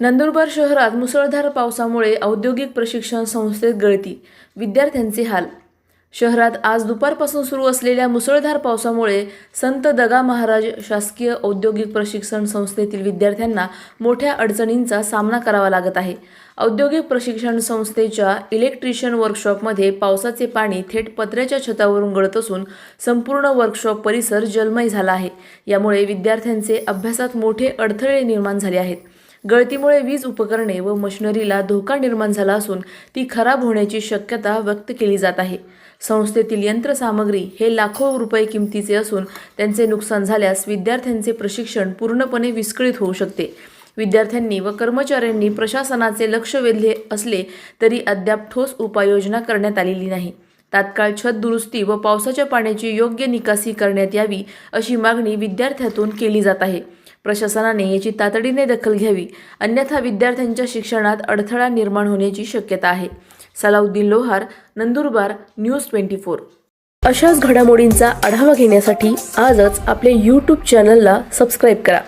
नंदुरबार शहरात मुसळधार पावसामुळे औद्योगिक प्रशिक्षण संस्थेत गळती. विद्यार्थ्यांचे हाल. शहरात आज दुपारपासून सुरू असलेल्या मुसळधार पावसामुळे संत दगा महाराज शासकीय औद्योगिक प्रशिक्षण संस्थेतील विद्यार्थ्यांना मोठ्या अडचणींचा सामना करावा लागत आहे. औद्योगिक प्रशिक्षण संस्थेच्या इलेक्ट्रिशियन वर्कशॉपमध्ये पावसाचे पाणी थेट पत्र्याच्या छतावरून गळत असून संपूर्ण वर्कशॉप परिसर जलमय झाला आहे. यामुळे विद्यार्थ्यांचे अभ्यासात मोठे अडथळे निर्माण झाले आहेत. गळतीमुळे वीज उपकरणे व मशिनरीला धोका निर्माण झाला असून ती खराब होण्याची शक्यता व्यक्त केली जात आहे. संस्थेतील यंत्रसामग्री हे लाखो रुपये किमतीचे असून त्यांचे नुकसान झाल्यास विद्यार्थ्यांचे प्रशिक्षण पूर्णपणे विस्कळीत होऊ शकते. विद्यार्थ्यांनी व कर्मचाऱ्यांनी प्रशासनाचे लक्ष वेधले असले तरी अद्याप ठोस उपाययोजना करण्यात आलेली नाही. तात्काळ छत दुरुस्ती व पावसाच्या पाण्याची योग्य निकासी करण्यात यावी अशी मागणी विद्यार्थ्यातून केली जात आहे. प्रशासनाने याची तातडीने दखल घ्यावी अन्यथा विद्यार्थ्यांच्या शिक्षणात अडथळा निर्माण होण्याची शक्यता आहे. Salauddin Lohar Nandurbar news twenty four. अशाच घडामोडींचा आढावा घेण्यासाठी आजच आपल्या यूट्यूब चॅनलला सबस्क्राईब करा.